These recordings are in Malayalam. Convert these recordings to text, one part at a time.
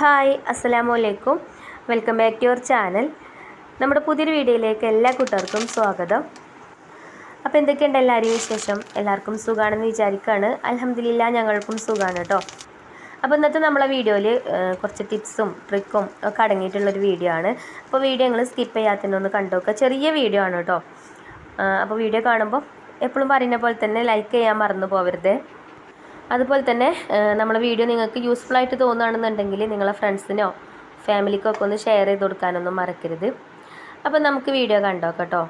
ഹായ് അസ്സലാമു അലൈക്കും welcome back to your channel. നമ്മുടെ പുതിയൊരു വീഡിയോയിലേക്ക് എല്ലാ കൂട്ടർക്കും സ്വാഗതം. അപ്പോൾ എന്തൊക്കെയുണ്ട് എല്ലാവരെയും വിശേഷം? എല്ലാവർക്കും സുഖമാണെന്ന് വിചാരിക്കുകയാണ് അലഹമ്മദില്ല ഞങ്ങൾക്കും സുഖമാണ് കേട്ടോ അപ്പോൾ ഇന്നത്തെ നമ്മളെ വീഡിയോയിൽ കുറച്ച് ടിപ്സും ട്രിക്കും ഒക്കെ അടങ്ങിയിട്ടുള്ളൊരു വീഡിയോ ആണ്. അപ്പോൾ വീഡിയോ നിങ്ങൾ സ്കിപ്പ് ചെയ്യാത്തതിനൊന്ന് ഒന്ന് കണ്ടു നോക്കുക ചെറിയ വീഡിയോ ആണ് കേട്ടോ അപ്പോൾ വീഡിയോ കാണുമ്പോൾ എപ്പോഴും പറയുന്ന പോലെ തന്നെ ലൈക്ക് ചെയ്യാൻ മറന്നു പോകരുത് അതുപോലെ തന്നെ നമ്മുടെ വീഡിയോ നിങ്ങൾക്ക് യൂസ്ഫുൾ ആയിട്ട് തോന്നുകയാണെന്നുണ്ടെങ്കിൽ നിങ്ങളെ ഫ്രണ്ട്സിനോ ഫാമിലിക്കോ ഒക്കെ ഒന്ന് ഷെയർ ചെയ്ത് കൊടുക്കാനൊന്നും മറക്കരുത്. അപ്പം നമുക്ക് വീഡിയോ കണ്ടോ കേട്ടോ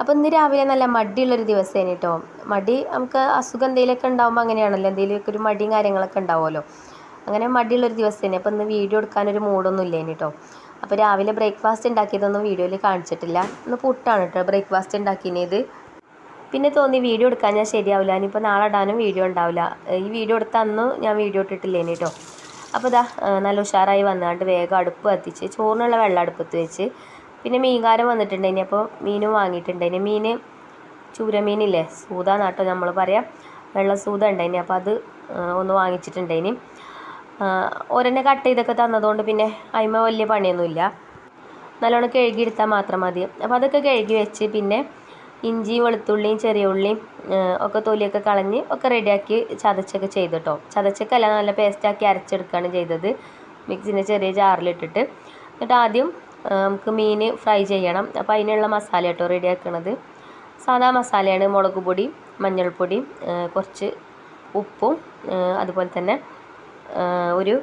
അപ്പോൾ ഇന്ന് രാവിലെ നല്ല മടിയുള്ളൊരു ദിവസമാണ് കേട്ടോ മടി നമുക്ക് അസുഖം എന്തെങ്കിലുമൊക്കെ ഉണ്ടാകുമ്പോൾ അങ്ങനെയാണല്ലോ. എന്തെങ്കിലുമൊക്കെ ഒരു മടിയും കാര്യങ്ങളൊക്കെ ഉണ്ടാവുമല്ലോ. അങ്ങനെ മടിയുള്ളൊരു ദിവസമാണ് അപ്പോൾ ഇന്ന് വീഡിയോ എടുക്കാനൊരു മൂഡൊന്നും ഇല്ലേ കേട്ടോ അപ്പോൾ രാവിലെ ബ്രേക്ക്ഫാസ്റ്റ് ഉണ്ടാക്കിയതൊന്നും വീഡിയോയിൽ കാണിച്ചിട്ടില്ല. ഇന്ന് പുട്ടാണ് കേട്ടോ ബ്രേക്ക്ഫാസ്റ്റ് ഉണ്ടാക്കിയത് പിന്നെ തോന്നി വീഡിയോ എടുക്കാൻ ഞാൻ ശരിയാവില്ല. ഇനിയിപ്പോൾ നാളെ ഇടാനും വീഡിയോ ഉണ്ടാവില്ല. ഈ വീഡിയോ എടുത്ത അന്ന് ഞാൻ വീഡിയോ ഇട്ടിട്ടില്ലേനി കേട്ടോ അപ്പോൾ ഇതാ നല്ല ഉഷാറായി വന്നാണ്ട് വേഗം അടുപ്പ് കത്തിച്ച് ചോറിനുള്ള വെള്ളം അടുപ്പത്ത് വെച്ച്. പിന്നെ മീൻകാരം വന്നിട്ടുണ്ടെങ്കിൽ അപ്പോൾ മീനും വാങ്ങിയിട്ടുണ്ടെങ്കിൽ മീൻ ചൂരമീനില്ലേ? സൂത നാട്ടോ നമ്മൾ പറയാം. വെള്ള സൂത ഉണ്ടായിനി. അപ്പോൾ അത് ഒന്ന് വാങ്ങിച്ചിട്ടുണ്ടായിനി. ഒരെന്നെ കട്ട് ചെയ്തൊക്കെ തന്നതുകൊണ്ട് പിന്നെ അതിമ വലിയ പണിയൊന്നുമില്ല. നല്ലോണം കഴുകിയെടുത്താൽ മാത്രം മതി. അപ്പോൾ അതൊക്കെ കഴുകി വെച്ച് പിന്നെ ഇഞ്ചിയും വെളുത്തുള്ളിയും ചെറിയ ഉള്ളിയും ഒക്കെ തൊലിയൊക്കെ കളഞ്ഞ് ഒക്കെ റെഡിയാക്കി ചതച്ചൊക്കെ ചെയ്തു കേട്ടോ ചതച്ചൊക്കെ നല്ല പേസ്റ്റാക്കി അരച്ചെടുക്കുകയാണ് ചെയ്തത്. മിക്സിന്റെ ചെറിയ ജാറിലിട്ടിട്ട് എന്നിട്ട് ആദ്യം നമുക്ക് മീൻ ഫ്രൈ ചെയ്യണം. അപ്പോൾ അതിനുള്ള മസാല കേട്ടോ റെഡിയാക്കണത് സാധാ മസാലയാണ് മുളക് പൊടി മഞ്ഞൾപ്പൊടി കുറച്ച് ഉപ്പും അതുപോലെ തന്നെ ഒരു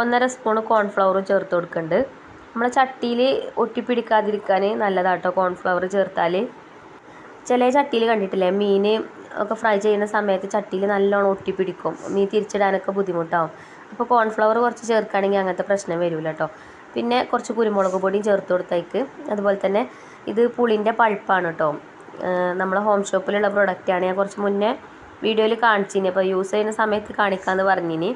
ഒന്നര സ്പൂൺ കോൺഫ്ലവറും ചേർത്ത് കൊടുക്കുന്നുണ്ട് നമ്മളെ ചട്ടിയിൽ ഒട്ടിപ്പിടിക്കാതിരിക്കാൻ നല്ലതാട്ടോ കോൺഫ്ലവർ ചേർത്താൽ ചില ചട്ടിയിൽ കണ്ടിട്ടില്ലേ? മീൻ ഒക്കെ ഫ്രൈ ചെയ്യുന്ന സമയത്ത് ചട്ടിയിൽ നല്ലോണം ഒട്ടിപ്പിടിക്കും. മീൻ തിരിച്ചിടാനൊക്കെ ബുദ്ധിമുട്ടാവും. അപ്പോൾ കോൺഫ്ലവർ കുറച്ച് ചേർക്കുകയാണെങ്കിൽ അങ്ങനത്തെ പ്രശ്നം വരില്ല കേട്ടോ പിന്നെ കുറച്ച് കുരുമുളക് പൊടിയും ചേർത്ത് കൊടുത്തേക്ക്. അതുപോലെ തന്നെ ഇത് പുളിന്റെ പൾപ്പാണ് കേട്ടോ നമ്മളെ ഹോം ഷോപ്പിലുള്ള പ്രൊഡക്റ്റാണ് ഞാൻ കുറച്ച് മുന്നേ വീഡിയോയിൽ കാണിച്ചിനി. അപ്പോൾ യൂസ് ചെയ്യുന്ന സമയത്ത് കാണിക്കാമെന്ന് പറഞ്ഞിനി.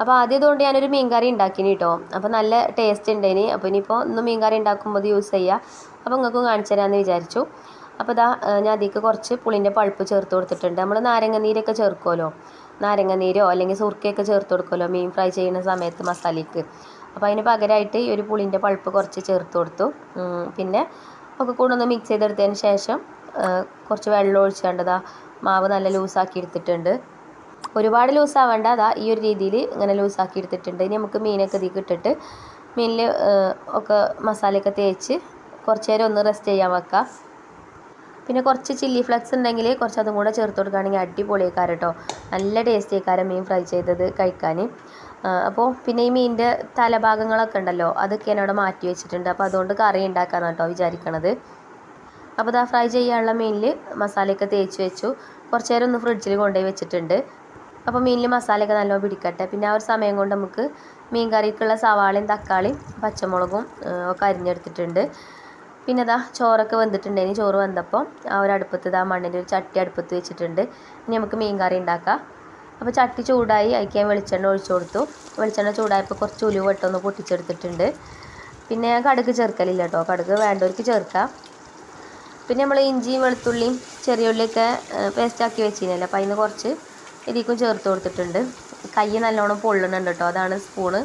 അപ്പോൾ ആദ്യം ഇതുകൊണ്ട് ഞാനൊരു മീൻകറി ഉണ്ടാക്കിനി കേട്ടോ അപ്പോൾ നല്ല ടേസ്റ്റ് ഉണ്ടേനി അപ്പോൾ ഇനിയിപ്പോൾ ഇന്ന് മീൻകറി ഉണ്ടാക്കുമ്പോൾ യൂസ് ചെയ്യുക അപ്പോൾ നിങ്ങൾക്കും കാണിച്ചു തരാമെന്ന് വിചാരിച്ചു. അപ്പോൾ ഇതാ ഞാൻ അതിലേക്ക് കുറച്ച് പുളിന്റെ പൾപ്പ് ചേർത്ത് കൊടുത്തിട്ടുണ്ട്. നമ്മൾ നാരങ്ങ നീരൊക്കെ ചേർക്കുമല്ലോ നാരങ്ങ നീരോ അല്ലെങ്കിൽ സുർക്കയൊക്കെ ചേർത്ത് കൊടുക്കുമല്ലോ മീൻ ഫ്രൈ ചെയ്യുന്ന സമയത്ത് മസാലയ്ക്ക്? അപ്പോൾ അതിന് പകരമായിട്ട് ഈ ഒരു പുളിന്റെ പൾപ്പ് കുറച്ച് ചേർത്ത് കൊടുത്തു. പിന്നെ ഒക്കെ കൂടെ ഒന്ന് മിക്സ് ചെയ്തെടുത്തതിന് ശേഷം കുറച്ച് വെള്ളം ഒഴിച്ചേണ്ടതാ മാവ് നല്ല ലൂസാക്കി എടുത്തിട്ടുണ്ട്. ഒരുപാട് ലൂസാവേണ്ട അതാ ഈ ഒരു രീതിയിൽ ഇങ്ങനെ ലൂസാക്കി എടുത്തിട്ടുണ്ട്. ഇനി നമുക്ക് മീനൊക്കെ ഇതിൽ ഇട്ടിട്ട് മീനിൽ ഒക്കെ മസാലയൊക്കെ തേച്ച് കുറച്ച് നേരം ഒന്ന് റെസ്റ്റ് ചെയ്യാൻ വെക്കാം. പിന്നെ കുറച്ച് ചില്ലി ഫ്ലെക്സ് ഉണ്ടെങ്കിൽ കുറച്ച് അതും കൂടെ ചേർത്ത് കൊടുക്കുകയാണെങ്കിൽ അടിപൊളിയേക്കാരം കേട്ടോ നല്ല ടേസ്റ്റ് ആയിക്കാരം മീൻ ഫ്രൈ ചെയ്തത് കഴിക്കാൻ. അപ്പോൾ പിന്നെ ഈ മീനിന്റെ തലഭാഗങ്ങളൊക്കെ ഉണ്ടല്ലോ അതൊക്കെ ഞാൻ അവിടെ മാറ്റി വെച്ചിട്ടുണ്ട്. അപ്പോൾ അതുകൊണ്ട് കറി ഉണ്ടാക്കാനാണ് കേട്ടോ വിചാരിക്കണത്. അപ്പോൾ ഇതാ ഫ്രൈ ചെയ്യാനുള്ള മീനിൽ മസാലയൊക്കെ തേച്ച് വെച്ചു. കുറച്ച് നേരം ഒന്ന് ഫ്രിഡ്ജിൽ കൊണ്ടുപോയി വെച്ചിട്ടുണ്ട്. അപ്പോൾ മീനിൽ മസാലയൊക്കെ നല്ലോണം പിടിക്കട്ടെ. പിന്നെ ആ ഒരു സമയം കൊണ്ട് നമുക്ക് മീൻ കറിക്കുള്ള സവാളയും തക്കാളിയും പച്ചമുളകും ഒക്കെ അരിഞ്ഞെടുത്തിട്ടുണ്ട്. പിന്നെ ഇതാ ചോറൊക്കെ വെന്തിട്ടുണ്ടെങ്കിൽ ചോറ് വന്നപ്പോൾ ആ ഒരു അടുപ്പത്ത് ഇതാ മണ്ണിന്റെ ഒരു ചട്ടി അടുപ്പത്ത് വെച്ചിട്ടുണ്ട്. ഇനി നമുക്ക് മീൻ കറി ഉണ്ടാക്കാം അപ്പോൾ ചട്ടി ചൂടായി അതിക്ക് ഞാൻ വെളിച്ചെണ്ണ ഒഴിച്ചു കൊടുത്തു. വെളിച്ചെണ്ണ ചൂടായപ്പോൾ കുറച്ച് ഉലുവ ഇട്ടൊന്ന് പൊട്ടിച്ചെടുത്തിട്ടുണ്ട്. പിന്നെ ഞാൻ കടുക് ചേർക്കലില്ല കേട്ടോ കടുക് വേണ്ടവർക്ക് ചേർക്കാം. പിന്നെ നമ്മൾ ഇഞ്ചിയും വെളുത്തുള്ളിയും ചെറിയ ഉള്ളിയൊക്കെ പേസ്റ്റാക്കി വെച്ചിരുന്നല്ലോ അപ്പോൾ അതിന് കുറച്ച് ഇതിക്കും ചേർത്ത് കൊടുത്തിട്ടുണ്ട്. കൈ നല്ലോണം പൊള്ളുന്നുണ്ട് കേട്ടോ അതാണ് സ്പൂണ്.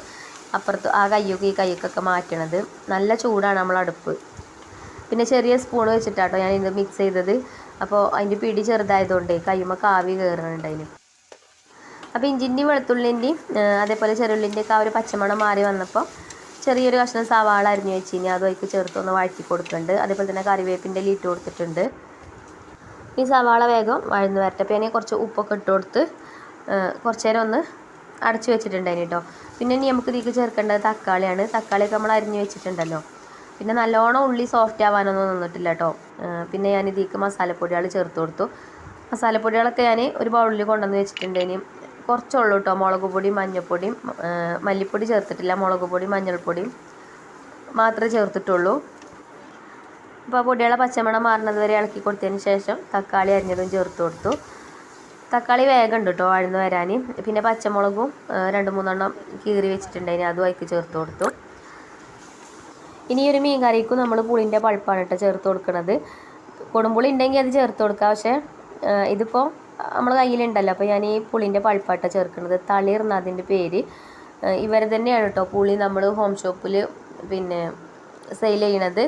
അപ്പുറത്ത് ആ കയ്യൊക്കെ ഈ കൈക്കൊക്കെ മാറ്റണത്. നല്ല ചൂടാണ് നമ്മൾ അടുപ്പ് പിന്നെ ചെറിയ സ്പൂൺ വെച്ചിട്ടാട്ടോ ഞാൻ ഇത് മിക്സ് ചെയ്തത്. അപ്പോൾ അതിന്റെ പിടി ചെറുതായതുകൊണ്ട് കയ്യുമ്മ കാവി കയറുന്നുണ്ട് അതിന് അപ്പോൾ ഇഞ്ചിന്റെയും വെളുത്തുള്ളിന്റെയും അതേപോലെ ചെറുള്ളിന്റെയൊക്കെ ആ ഒരു പച്ചമണം മാറി വന്നപ്പോൾ ചെറിയൊരു കഷ്ണം സവാള അരിഞ്ഞു വെച്ച് കഴിഞ്ഞാൽ അത് അതിലേക്ക് ചേർത്തൊന്ന് വഴറ്റി കൊടുക്കുന്നുണ്ട്. അതേപോലെ തന്നെ കറിവേപ്പിന്റെ ലീറ്റ് കൊടുത്തിട്ടുണ്ട്. ഈ സവാള വേഗം വഴന്ന് വരട്ടെ. അപ്പോൾ ഞാൻ കുറച്ച് ഉപ്പൊക്കെ ഇട്ട് കൊടുത്ത് കുറച്ച് നേരം ഒന്ന് അടച്ചു വെച്ചിട്ടുണ്ടായിന് കേട്ടോ പിന്നെ ഇനി നമുക്ക് ഇതിലേക്ക് ചേർക്കേണ്ടത് തക്കാളിയാണ്. തക്കാളിയൊക്കെ നമ്മൾ അരിഞ്ഞു വെച്ചിട്ടുണ്ടല്ലോ. പിന്നെ നല്ലോണം ഉള്ളി സോഫ്റ്റ് ആവാനൊന്നും നിന്നിട്ടില്ല കേട്ടോ പിന്നെ ഞാൻ ഇതിലേക്ക് മസാലപ്പൊടികൾ ചേർത്ത് കൊടുത്തു. മസാലപ്പൊടികളൊക്കെ ഞാൻ ഒരു ബൗളിൽ കൊണ്ടുവന്ന് വെച്ചിട്ടുണ്ട്. ഇനി കുറച്ചുള്ളൂ കേട്ടോ മുളക് പൊടിയും മഞ്ഞൾപ്പൊടിയും മല്ലിപ്പൊടി ചേർത്തിട്ടില്ല. മുളക് പൊടിയും മഞ്ഞൾപ്പൊടിയും മാത്രമേ ചേർത്തിട്ടുള്ളൂ. അപ്പോൾ പൊടികളെ പച്ചമണം മാറുന്നത് വരെ ഇളക്കി കൊടുത്തതിന് ശേഷം തക്കാളി അരിഞ്ഞതും ചേർത്ത് കൊടുത്തു. തക്കാളി വേഗം ഉണ്ട് കേട്ടോ വഴന്ന് വരാൻ പിന്നെ പച്ചമുളകും രണ്ട് മൂന്നെണ്ണം കീറി വെച്ചിട്ടുണ്ടായിന് അതും അതിക്ക് ചേർത്ത് കൊടുത്തു. ഇനി ഒരു മീൻ കറിക്കും നമ്മൾ പുളിന്റെ പഴുപ്പാണ് കേട്ടോ ചേർത്ത് കൊടുക്കുന്നത് കൊടുമ്പുളി ഉണ്ടെങ്കിൽ അത് ചേർത്ത് കൊടുക്കാം. പക്ഷേ ഇതിപ്പോൾ നമ്മൾ കയ്യിലുണ്ടല്ലോ അപ്പോൾ ഞാൻ ഈ പുളിന്റെ പഴുപ്പാട്ട ചേർക്കുന്നത് തളിർ എന്നതിന്റെ പേര്. ഇവർ തന്നെയാണ് കേട്ടോ പുളി നമ്മൾ ഹോം ഷോപ്പിൽ പിന്നെ സെയിൽ ചെയ്യണത്.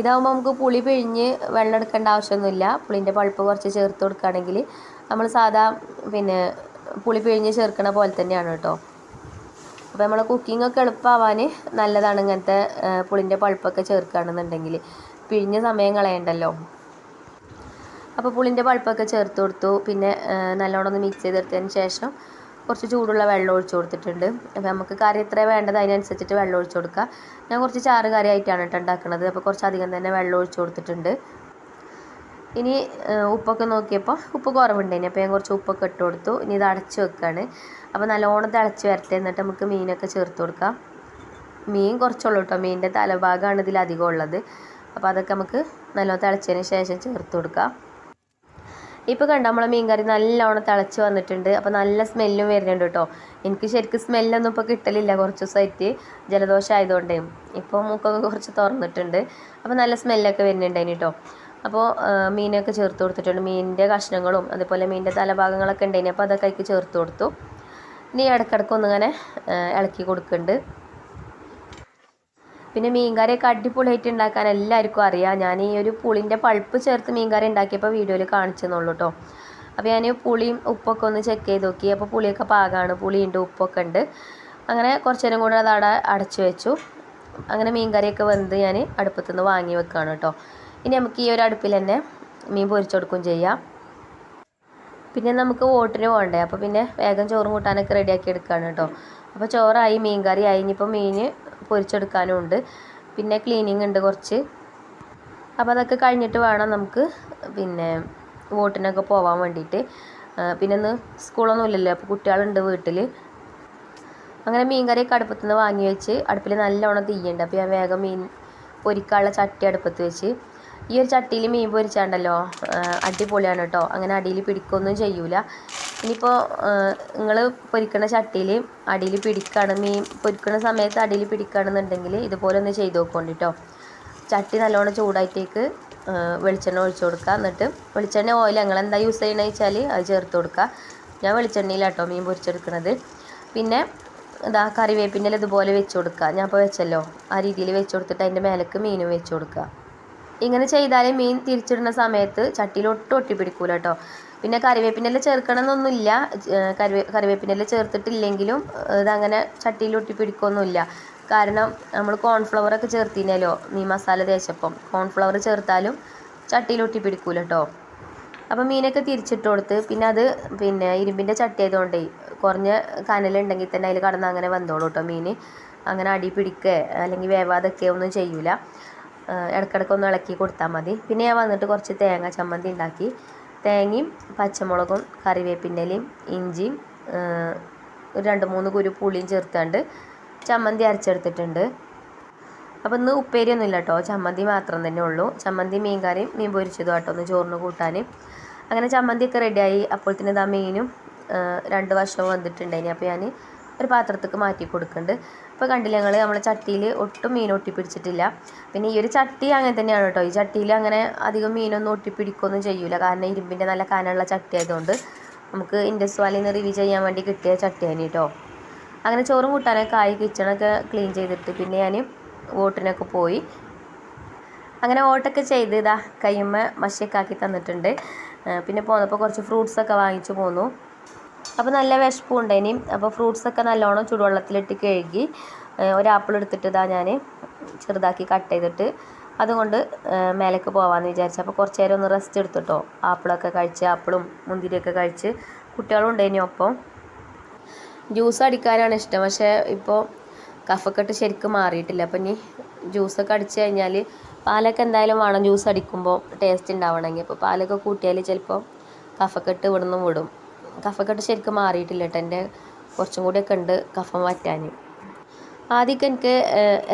ഇതാകുമ്പോൾ നമുക്ക് പുളി പിഴിഞ്ഞ് വെള്ളം എടുക്കേണ്ട ആവശ്യമൊന്നുമില്ല. പുളിന്റെ പഴുപ്പ് കുറച്ച് ചേർത്ത് കൊടുക്കുകയാണെങ്കിൽ നമ്മൾ സാധാ പിന്നെ പുളി പിഴിഞ്ഞ് ചേർക്കുന്ന പോലെ തന്നെയാണ് കേട്ടോ. അപ്പോൾ കുക്കിംഗ് ഒക്കെ എളുപ്പമാവാൻ നല്ലതാണ് ഇങ്ങനത്തെ പുളിന്റെ പഴുപ്പൊക്കെ ചേർക്കുകയാണെന്നുണ്ടെങ്കിൽ. പിഴിഞ്ഞ സമയം കളയണ്ടല്ലോ. അപ്പോൾ പുളിന്റെ പഴുപ്പൊക്കെ ചേർത്ത് കൊടുത്തു. പിന്നെ നല്ലോണം ഒന്ന് മിക്സ് ചെയ്തെടുത്തതിന് ശേഷം കുറച്ച് ചൂടുള്ള വെള്ളം ഒഴിച്ചു കൊടുത്തിട്ടുണ്ട്. അപ്പോൾ നമുക്ക് കറി എത്ര വേണ്ടത് അതിനനുസരിച്ചിട്ട് വെള്ളം ഒഴിച്ചു കൊടുക്കുക ഞാൻ കുറച്ച് ചാറ് കറി ആയിട്ടാണ് കേട്ടോ ഉണ്ടാക്കുന്നത്. അപ്പോൾ കുറച്ച് അധികം തന്നെ വെള്ളം ഒഴിച്ചു കൊടുത്തിട്ടുണ്ട്. ഇനി ഉപ്പൊക്കെ നോക്കിയപ്പോൾ ഉപ്പ് കുറവുണ്ടായിന്. അപ്പോൾ ഞാൻ കുറച്ച് ഉപ്പൊക്കെ ഇട്ട് കൊടുത്തു. ഇനി ഇത് അടച്ച് വെക്കുകയാണ് അപ്പോൾ നല്ലോണം തിളച്ച് വരട്ടെ. എന്നിട്ട് നമുക്ക് മീനൊക്കെ ചേർത്ത് കൊടുക്കാം. മീൻ കുറച്ചുള്ളൂ കേട്ടോ മീനിന്റെ തലഭാഗമാണ് ഇതിൽ അധികം ഉള്ളത്. അപ്പോൾ അതൊക്കെ നമുക്ക് നല്ലോണം തിളച്ചതിന് ശേഷം ചേർത്ത് കൊടുക്കാം. ഇപ്പോൾ കണ്ടോ നമ്മളെ മീൻകറി നല്ലോണം തിളച്ച് വന്നിട്ടുണ്ട്. അപ്പോൾ നല്ല സ്മെല്ലും വരുന്നുണ്ട് കേട്ടോ എനിക്ക് ശരിക്കും സ്മെല്ലൊന്നും ഇപ്പോൾ കിട്ടലില്ല കുറച്ച് ദിവസമായിട്ട് ജലദോഷം ആയതുകൊണ്ടേ. ഇപ്പോൾ മൂക്കൊക്കെ കുറച്ച് തുറന്നിട്ടുണ്ട്. അപ്പോൾ നല്ല സ്മെല്ലൊക്കെ വരുന്നുണ്ടായിന് കേട്ടോ അപ്പോൾ മീനൊക്കെ ചേർത്ത് കൊടുത്തിട്ടുണ്ട്. മീനിന്റെ കഷ്ണങ്ങളും അതുപോലെ മീനിന്റെ തലഭാഗങ്ങളൊക്കെ ഉണ്ടായിന്. അപ്പോൾ അതൊക്കെ അതിലേക്ക് ചേർത്ത് കൊടുത്തു. ഇനി ഇടയ്ക്കിടയ്ക്ക് ഒന്നിങ്ങനെ ഇളക്കി കൊടുക്കുന്നുണ്ട് പിന്നെ മീൻകറിയൊക്കെ അടിപൊളിയായിട്ട് ഉണ്ടാക്കാൻ എല്ലാവർക്കും അറിയാം. ഞാൻ ഈ ഒരു പുളിന്റെ പൾപ്പ് ചേർത്ത് മീൻകറി ഉണ്ടാക്കിയപ്പോൾ വീഡിയോയിൽ കാണിച്ചെന്നുള്ളൂ കേട്ടോ അപ്പോൾ ഞാൻ പുളിയും ഉപ്പൊക്കെ ഒന്ന് ചെക്ക് ചെയ്ത് നോക്കി. അപ്പോൾ പുളിയൊക്കെ പാകമാണ് പുളിയുണ്ട് ഉപ്പൊക്കെ ഉണ്ട്. അങ്ങനെ കുറച്ച് നേരം കൂടെ അത് അടച്ചു വെച്ചു. അങ്ങനെ മീൻകറിയൊക്കെ വെന്ത് ഞാൻ അടുപ്പത്തുനിന്ന് വാങ്ങി വെക്കുകയാണ് കേട്ടോ ഇനി നമുക്ക് ഈ ഒരു അടുപ്പിൽ തന്നെ മീൻ പൊരിച്ചെടുക്കുകയും ചെയ്യാം. പിന്നെ നമുക്ക് വോട്ടിന് പോകണ്ടേ അപ്പോൾ പിന്നെ വേഗം ചോറും കൂട്ടാനൊക്കെ റെഡിയാക്കി എടുക്കുകയാണ് കേട്ടോ. അപ്പോൾ ചോറായി മീൻ കറി ആയി. ഇനിയിപ്പോൾ മീൻ പൊരിച്ചെടുക്കാനും ഉണ്ട്. പിന്നെ ക്ലീനിങ് ഉണ്ട് കുറച്ച്. അപ്പോൾ അതൊക്കെ കഴിഞ്ഞിട്ട് വേണം നമുക്ക് പിന്നെ വോട്ടിനൊക്കെ പോകാൻ വേണ്ടിയിട്ട്. പിന്നെ ഇന്ന് സ്കൂളൊന്നും ഇല്ലല്ലോ. അപ്പോൾ കുട്ടികളുണ്ട് വീട്ടിൽ അങ്ങനെ മീൻ കറിയൊക്കെ അടുപ്പത്തു നിന്ന് വാങ്ങി വെച്ച് അടുപ്പിൽ നല്ലോണം തീയുണ്ട്. അപ്പോൾ ഞാൻ വേഗം മീൻ പൊരിക്കാനുള്ള ചട്ടി അടുപ്പത്ത് വെച്ച് ഈ ഒരു ചട്ടിയിൽ മീൻ പൊരിച്ചാണ്ടല്ലോ അടിപൊളിയാണ് കേട്ടോ അങ്ങനെ അടിയിൽ പിടിക്കൊന്നും ചെയ്യൂല. ഇനിയിപ്പോൾ നിങ്ങൾ പൊരിക്കണ ചട്ടിയിൽ അടിയിൽ പിടിക്കുകയാണ് മീൻ പൊരിക്കുന്ന സമയത്ത് അടിയിൽ പിടിക്കുകയാണെന്നുണ്ടെങ്കിൽ ഇതുപോലെ ഒന്ന് ചെയ്ത് നോക്കോണ്ടി കേട്ടോ ചട്ടി നല്ലോണം ചൂടായിട്ടേക്ക് വെളിച്ചെണ്ണ ഒഴിച്ചു കൊടുക്കുക എന്നിട്ട് വെളിച്ചെണ്ണ ഓയിൽ ഞങ്ങൾ എന്താ യൂസ് ചെയ്യണമെന്ന് വെച്ചാൽ അത് ചേർത്ത് കൊടുക്കുക ഞാൻ വെളിച്ചെണ്ണയിലാട്ടോ മീൻ പൊരിച്ചെടുക്കുന്നത് പിന്നെ ഇതാ കറിവേപ്പിന്റെ ഇതുപോലെ വെച്ച് കൊടുക്കുക ഞാൻ ഇപ്പോൾ വെച്ചല്ലോ. ആ രീതിയിൽ വെച്ച് കൊടുത്തിട്ട് അതിന്റെ മേലേക്ക് മീനും വെച്ച് കൊടുക്കുക ഇങ്ങനെ ചെയ്താൽ മീൻ തിരിച്ചിടുന്ന സമയത്ത് ചട്ടിയിൽ ഒട്ടും ഒട്ടിപ്പിടിക്കൂല കേട്ടോ. പിന്നെ കറിവേപ്പിന്റെ ചേർക്കണമെന്നൊന്നുമില്ല. കറിവേ കറിവേപ്പിനെല്ലാം ചേർത്തിട്ടില്ലെങ്കിലും ഇതങ്ങനെ ചട്ടിയിൽ ഒട്ടിപ്പിടിക്കൊന്നുമില്ല. കാരണം നമ്മൾ കോൺഫ്ലവറൊക്കെ ചേർത്തിനല്ലോ മീൻ മസാല തേച്ചപ്പം. കോൺഫ്ലവർ ചേർത്താലും ചട്ടിയിൽ ഒട്ടിപ്പിടിക്കൂല കേട്ടോ. അപ്പം മീനൊക്കെ തിരിച്ചിട്ട് കൊടുത്ത് പിന്നെ അത് പിന്നെ ഇരുമ്പിന്റെ ചട്ടി ആയതുകൊണ്ടേ കുറഞ്ഞ കനലുണ്ടെങ്കിൽ തന്നെ അതിൽ കടന്ന് അങ്ങനെ വന്നോളൂ കേട്ടോ മീൻ. അങ്ങനെ അടി പിടിക്കുക അല്ലെങ്കിൽ വേവാതൊക്കെ ഒന്നും ചെയ്യൂല. ഇടയ്ക്കിടയ്ക്ക് ഒന്ന് ഇളക്കി കൊടുത്താൽ മതി. പിന്നെ ഞാൻ വന്നിട്ട് കുറച്ച് തേങ്ങ ചമ്മന്തി ഉണ്ടാക്കി. തേങ്ങയും പച്ചമുളകും കറിവേപ്പിന്റെ ഇലയും ഇഞ്ചിയും ഒരു രണ്ട് മൂന്ന് കുരു പുളിയും ചേർത്തുകൊണ്ട് ചമ്മന്തി അരച്ചെടുത്തിട്ടുണ്ട്. അപ്പോൾ ഇന്ന് ഉപ്പേരിയൊന്നും ഇല്ല കേട്ടോ. ചമ്മന്തി മാത്രം തന്നെ ഉള്ളൂ. ചമ്മന്തി മീൻ കറിയും മീൻ പൊരിച്ചതും കേട്ടോ ഒന്ന് ചോറിന് കൂട്ടാൻ അങ്ങനെ ചമ്മന്തിയൊക്കെ റെഡിയായി അപ്പോൾ അപ്പോഴത്തേന് ഇതാ മീനും രണ്ട് വശവും വന്നിട്ടുണ്ടായിനി. അപ്പോൾ ഞാൻ ഒരു പാത്രത്തേക്ക് മാറ്റി കൊടുക്കുന്നുണ്ട്. ഇപ്പോൾ കണ്ടില്ല ഞങ്ങൾ നമ്മളെ ചട്ടിയിൽ ഒട്ടും മീൻ ഒട്ടിപ്പിടിച്ചിട്ടില്ല. പിന്നെ ഈ ഒരു ചട്ടി അങ്ങനെ തന്നെയാണ് കേട്ടോ. ഈ ചട്ടിയിൽ അങ്ങനെ അധികം മീനൊന്നും ഒട്ടിപ്പിടിക്കുകയൊന്നും ചെയ്യൂല. കാരണം ഇരുമ്പിന്റെ നല്ല കനമുള്ള ചട്ടി ആയതുകൊണ്ട് നമുക്ക് ഇൻഡസ് വാലിൽ നിന്ന് റിവ്യൂ ചെയ്യാൻ വേണ്ടി കിട്ടിയ ചട്ടിയാണ് കേട്ടോ. അങ്ങനെ ചോറും കൂട്ടാനൊക്കെ ആയി കിച്ചണൊക്കെ ക്ലീൻ ചെയ്തിട്ട് പിന്നെ ഞാൻ വോട്ടിനൊക്കെ പോയി. അങ്ങനെ ഓട്ടൊക്കെ ചെയ്ത് ഇതാ കയ്യുമ്മ മഷിയൊക്കെ ആക്കി തന്നിട്ടുണ്ട്. പിന്നെ പോന്നപ്പോൾ കുറച്ച് ഫ്രൂട്ട്സൊക്കെ വാങ്ങിച്ചു പോന്നു. അപ്പോൾ നല്ല വിശപ്പും ഇനി അപ്പോൾ ഫ്രൂട്ട്സൊക്കെ നല്ലോണം ചൂടുവെള്ളത്തിലിട്ട് കഴുകി ഒരു ആപ്പിൾ എടുത്തിട്ട് ഇതാ ഞാൻ ചെറുതാക്കി കട്ട് ചെയ്തിട്ട് അതുകൊണ്ട് മേലേക്ക് പോകാമെന്ന് വിചാരിച്ചു. അപ്പോൾ കുറച്ച് നേരം ഒന്ന് റെസ്റ്റ് എടുത്തിട്ടോ. ആപ്പിളൊക്കെ കഴിച്ച് ആപ്പിളും മുന്തിരിയൊക്കെ കഴിച്ച് കുട്ടികളും ഉണ്ടായിനി ഒപ്പം. ജ്യൂസ് അടിക്കാനാണ് ഇഷ്ടം. പക്ഷേ ഇപ്പോൾ കഫക്കെട്ട് ശരിക്കും മാറിയിട്ടില്ല. അപ്പം ഇനി ജ്യൂസൊക്കെ അടിച്ച് കഴിഞ്ഞാൽ പാലൊക്കെ എന്തായാലും വേണം ജ്യൂസ് അടിക്കുമ്പോൾ ടേസ്റ്റ് ഉണ്ടാവണമെങ്കിൽ. അപ്പോൾ പാലൊക്കെ കൂട്ടിയാൽ ചിലപ്പോൾ കഫക്കെട്ട് ഇവിടുന്ന് വിടും. കഫക്കെട്ട് ശരിക്കും മാറിയിട്ടില്ല കേട്ടോ എന്റെ കുറച്ചും കൂടിയൊക്കെ ഉണ്ട് കഫം വറ്റാൻ. ആദ്യമൊക്കെ എനിക്ക്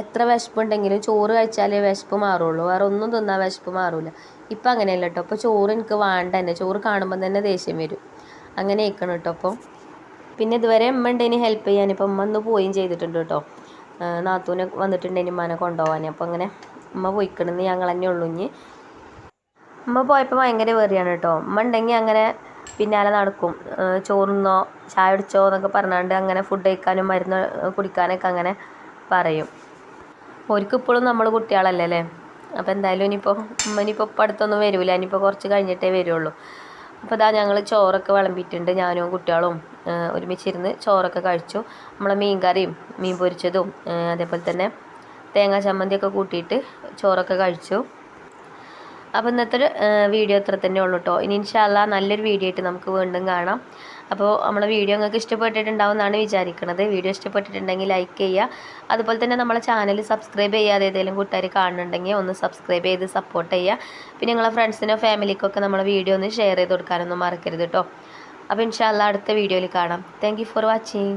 എത്ര വിശപ്പുണ്ടെങ്കിലും ചോറ് കഴിച്ചാലേ വിശപ്പ് മാറുള്ളൂ. വേറെ ഒന്നും തിന്നാൽ വിശപ്പ് മാറില്ല ഇപ്പം അങ്ങനെയല്ല കേട്ടോ അപ്പോൾ ചോറ് എനിക്ക് വേണ്ട തന്നെ. ചോറ് കാണുമ്പോൾ തന്നെ ദേഷ്യം വരും. അങ്ങനെ ആയിക്കണം കേട്ടോ അപ്പോൾ പിന്നെ ഇതുവരെ അമ്മ ഉണ്ടേനി ഹെൽപ്പ് ചെയ്യാൻ. ഇപ്പം അമ്മ ഒന്ന് പോയും ചെയ്തിട്ടുണ്ട് കേട്ടോ നാത്തൂനെ വന്നിട്ടുണ്ടേനി ഉമ്മനെ കൊണ്ടുപോകാൻ അപ്പോൾ അങ്ങനെ അമ്മ പോയിക്കണെന്ന് ഞങ്ങൾ തന്നെ ഉള്ളു ഇനി. അമ്മ പോയപ്പോൾ ഭയങ്കര വെറിയാണ് കേട്ടോ അമ്മ ഉണ്ടെങ്കിൽ അങ്ങനെ പിന്നാലെ നടക്കും. ചോറുന്നോ ചായ കുടിച്ചോ എന്നൊക്കെ പറഞ്ഞാണ്ട് അങ്ങനെ ഫുഡ് കഴിക്കാനും മരുന്ന് കുടിക്കാനൊക്കെ അങ്ങനെ പറയും. ഓർക്ക് ഇപ്പോഴും നമ്മൾ കുട്ടികളല്ലേ അല്ലേ? അപ്പോൾ എന്തായാലും ഇനിയിപ്പോൾ ഇനിയിപ്പോൾ ഇപ്പം അടുത്തൊന്നും വരില്ല ഇനിയിപ്പോൾ കുറച്ച് കഴിഞ്ഞിട്ടേ വരുള്ളൂ. അപ്പോൾ ഇതാ ഞങ്ങൾ ചോറൊക്കെ വിളമ്പിയിട്ടുണ്ട്. ഞാനും കുട്ടികളും ഒരുമിച്ചിരുന്ന് ചോറൊക്കെ കഴിച്ചു. നമ്മളെ മീൻ കറിയും മീൻ പൊരിച്ചതും അതേപോലെ തന്നെ തേങ്ങാ ചമ്മന്തിയൊക്കെ കൂട്ടിയിട്ട് ചോറൊക്കെ കഴിച്ചു. അപ്പോൾ ഇന്നത്തെ ഒരു വീഡിയോ ഇത്ര തന്നെ ഉള്ളൂ കേട്ടോ ഇനി ഇൻഷാല്ല നല്ലൊരു വീഡിയോ ആയിട്ട് നമുക്ക് വീണ്ടും കാണാം. അപ്പോൾ നമ്മളെ വീഡിയോ നിങ്ങൾക്ക് ഇഷ്ടപ്പെട്ടിട്ടുണ്ടാവും എന്നാണ് വിചാരിക്കുന്നത് വീഡിയോ ഇഷ്ടപ്പെട്ടിട്ടുണ്ടെങ്കിൽ ലൈക്ക് ചെയ്യുക. അതുപോലെ തന്നെ നമ്മളെ ചാനൽ സബ്സ്ക്രൈബ് ചെയ്യാതെ ഏതെങ്കിലും കൂട്ടുകാർ കാണുന്നുണ്ടെങ്കിൽ ഒന്ന് സബ്സ്ക്രൈബ് ചെയ്ത് സപ്പോർട്ട് ചെയ്യുക. പിന്നെ നിങ്ങളെ ഫ്രണ്ട്സിനോ ഫാമിലിക്കൊക്കെ നമ്മളെ വീഡിയോ ഒന്ന് ഷെയർ ചെയ്ത് കൊടുക്കാനൊന്നും മറക്കരുത് കേട്ടോ അപ്പോൾ ഇൻഷാല്ല അടുത്ത വീഡിയോയിൽ കാണാം. Thank for watching